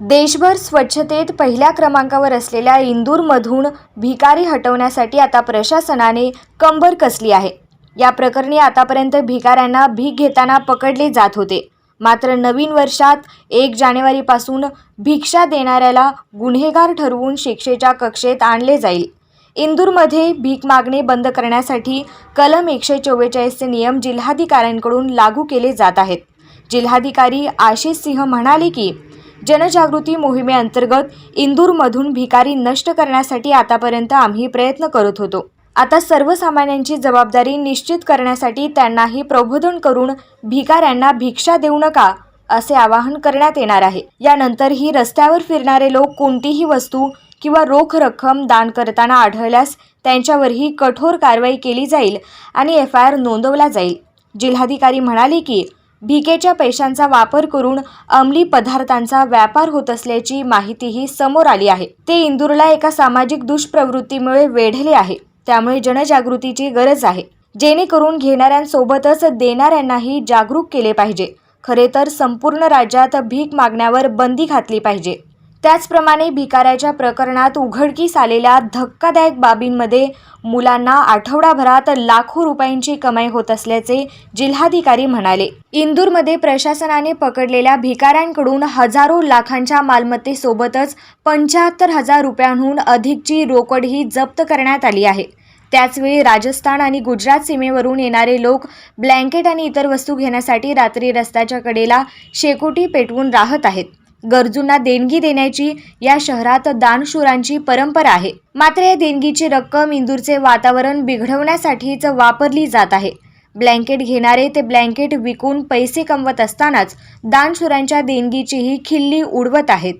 देशभर स्वच्छतेत पहिल्या क्रमांकावर असलेल्या इंदूरमधून भिकारी हटवण्यासाठी आता प्रशासनाने कंबर कसली आहे. या प्रकरणी आतापर्यंत भिकाऱ्यांना भीक घेताना पकडले जात होते. मात्र नवीन वर्षात एक जानेवारीपासून भिक्षा देणाऱ्याला गुन्हेगार ठरवून शिक्षेच्या कक्षेत आणले जाईल. इंदूरमध्ये भीक मागणे बंद करण्यासाठी कलम एकशे चव्वेचाळीसचे नियम जिल्हाधिकाऱ्यांकडून लागू केले जात आहेत. जिल्हाधिकारी आशिष सिंह म्हणाले की जनजागृती मोहिमेअंतर्गत इंदूरमधून भिकारी नष्ट करण्यासाठी आतापर्यंत आम्ही प्रयत्न करत होतो. आता सर्वसामान्यांची जबाबदारी निश्चित करण्यासाठी त्यांनाही प्रबोधन करून भिकाऱ्यांना भिक्षा देऊ नका असे आवाहन करण्यात येणार आहे. यानंतरही रस्त्यावर फिरणारे लोक कोणतीही वस्तू किंवा रोख रक्कम दान करताना आढळल्यास त्यांच्यावरही कठोर कारवाई केली जाईल आणि एफ आय आर नोंदवला जाईल. जिल्हाधिकारी म्हणाले की भिकेच्या पैशांचा वापर करून अंमली पदार्थांचा व्यापार होत असल्याची माहितीही समोर आली आहे. ते इंदूरला एका सामाजिक दुष्प्रवृत्तीमुळे वेढले आहे. त्यामुळे जनजागृतीची गरज आहे. जेणेकरून घेणाऱ्यांसोबतच देणाऱ्यांनाही जागरूक केले पाहिजे. खरे तर संपूर्ण राज्यात भीक मागण्यावर बंदी घातली पाहिजे. त्याचप्रमाणे भिकाऱ्याच्या प्रकरणात उघडकीस आलेल्या धक्कादायक बाबींमध्ये मुलांना आठवडाभरात लाखो रुपयांची कमाई होत असल्याचे जिल्हाधिकारी म्हणाले. इंदूरमध्ये प्रशासनाने पकडलेल्या भिकाऱ्यांकडून हजारो लाखांच्या मालमत्तेसोबतच पंच्याहत्तर हजार रुपयांहून अधिकची रोकडही जप्त करण्यात आली आहे. त्याचवेळी राजस्थान आणि गुजरात सीमेवरून येणारे लोक ब्लँकेट आणि इतर वस्तू घेण्यासाठी रात्री रस्त्याच्या कडेला शेकोटी पेटवून राहत आहेत. गरजूंना देणगी देण्याची या शहरात दानशूरांची परंपरा आहे. मात्र या देणगीची रक्कम इंदूरचे वातावरण बिघडवण्यासाठीच वापरली जात आहे. ब्लँकेट घेणारे ते ब्लँकेट विकून पैसे कमवत असतानाच दानशूरांच्या देणगीचीही खिल्ली उडवत आहेत.